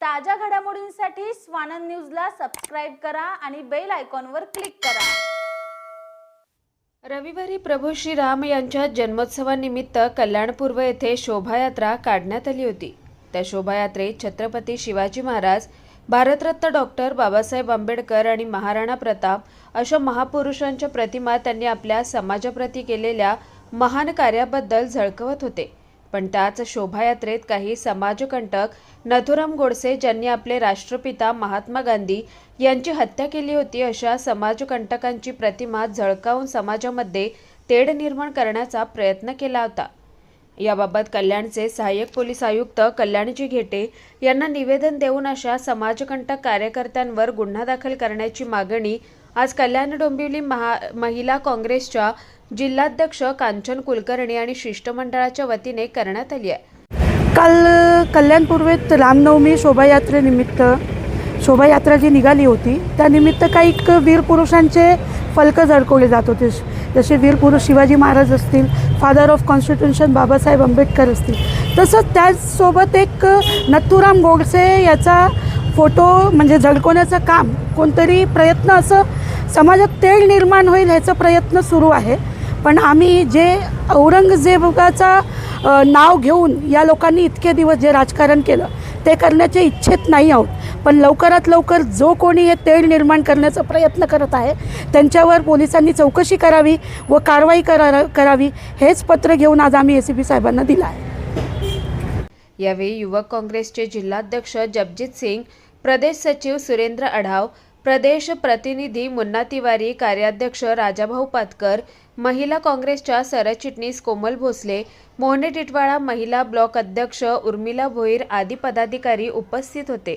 ताज्या घडामोडींसाठी स्वानंद न्यूजला सबस्क्राईब करा आणि बेल आयकॉनवर क्लिक करा. रविवारी प्रभू श्रीराम यांच्या जन्मोत्सवानिमित्त कल्याणपूर्व येथे शोभायात्रा काढण्यात आली होती. त्या शोभायात्रेत छत्रपती शिवाजी महाराज भारतरत्न डॉक्टर बाबासाहेब आंबेडकर आणि महाराणा प्रताप अशा महापुरुषांच्या प्रतिमा त्यांनी आपल्या समाजाप्रती केलेल्या महान कार्याबद्दल झळकवत होते. पण त्याच शोभायात्रेत काही समाजकंटक नथुराम गोडसे ज्यांनी आपले राष्ट्रपिता महात्मा गांधी यांची हत्या केली होती अशा समाजकंटकांची प्रतिमा झळकावून समाजामध्ये तेढ निर्माण करण्याचा प्रयत्न केला होता. याबाबत कल्याणचे सहाय्यक पोलीस आयुक्त कल्याणजी घेटे यांना निवेदन देऊन अशा समाजकंटक कार्यकर्त्यांवर गुन्हा दाखल करण्याची मागणी आज कल्याण डोंबिवली महा महिला काँग्रेसच्या जिल्हाध्यक्ष कांचन कुलकर्णी आणि शिष्टमंडळाच्या वतीने करण्यात आली आहे. काल कल्याण पूर्वेत रामनवमी शोभायात्रेनिमित्त शोभायात्रा जी निघाली होती त्यानिमित्त काही वीर पुरुषांचे फलकं झळकवले जात होते. जसे वीरपुरुष शिवाजी महाराज असतील father of constitution Babasaheb Ambedkar असतील. तसंच त्याचसोबत एक नथुराम गोडसे याचा फोटो म्हणजे झळकवण्याचं काम कोणतरी प्रयत्न असं समाजात तेढ निर्माण होईल ह्याचा प्रयत्न सुरू आहे. पण आम्ही जे औरंगजेबाचा नाव घेऊन या लोकांनी इतके दिवस जे राजकारण केलं ते करण्याच्या इच्छेत नाही आहोत. पण लवकरात लवकर जो कोणी हे तेढ निर्माण करण्याचा प्रयत्न करत आहे त्यांच्यावर पोलिसांनी चौकशी करावी व कारवाई करा करावी हेच पत्र घेऊन आज आम्ही ए सी पी साहेबांना दिलं आहे. यावेळी युवक काँग्रेसचे जिल्हाध्यक्ष जगजित सिंग प्रदेश सचिव सुरेंद्र अढाव प्रदेश प्रतिनिधी मुन्ना तिवारी कार्याध्यक्ष राजाभाऊ पातकर महिला काँग्रेसच्या सरचिटणीस कोमल भोसले मोहने टिटवाळा महिला ब्लॉक अध्यक्ष उर्मिला भोईर आदी पदाधिकारी उपस्थित होते.